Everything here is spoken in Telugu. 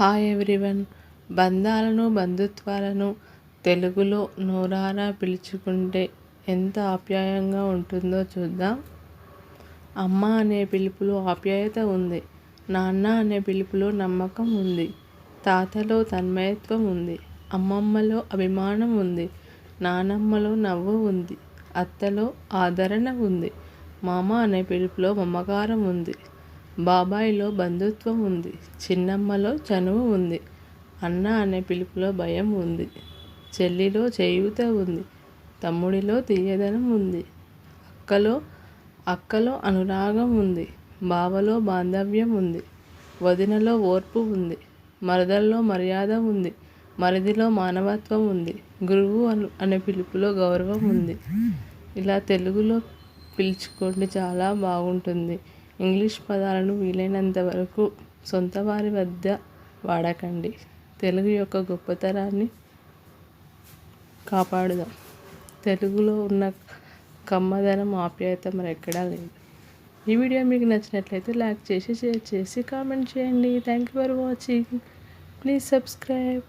Hi everyone. బంధాలను బంధుత్వాలను తెలుగులో నోరారా పిలుచుకుంటే ఎంత ఆప్యాయంగా ఉంటుందో చూద్దాం. అమ్మ అనే పిలుపులో ఆప్యాయత ఉంది. నాన్న అనే పిలుపులో నమ్మకం ఉంది. తాతలో తన్మయత్వం ఉంది. అమ్మమ్మలో అభిమానం ఉంది. నానమ్మలో నవ్వు ఉంది. అత్తలో ఆదరణ ఉంది. మామ అనే పిలుపులో మమకారం ఉంది. బాబాయిలో బంధుత్వం ఉంది. చిన్నమ్మలో చనువు ఉంది. అన్న అనే పిలుపులో భయం ఉంది. చెల్లిలో చేయూత ఉంది. తమ్ముడిలో తీయదనం ఉంది. అక్కలో అక్కలో అనురాగం ఉంది. బావలో బాంధవ్యం ఉంది. వదినలో ఓర్పు ఉంది. మరదల్లో మర్యాద ఉంది. మరిదిలో మానవత్వం ఉంది. గురువు అను అనే పిలుపులో గౌరవం ఉంది. ఇలా తెలుగులో పిలుచుకోండి చాలా బాగుంటుంది. ఇంగ్లీష్ పదాలను వీలైనంత వరకు సొంత వారి వద్ద వాడకండి. తెలుగు యొక్క గొప్పతనాన్ని కాపాడుదాం. తెలుగులో ఉన్న కమ్మదనం ఆప్యాయత మరెక్కడా లేదు. ఈ వీడియో మీకు నచ్చినట్లయితే లైక్ చేసి షేర్ చేసి కామెంట్ చేయండి. Thank you for watching. Please subscribe.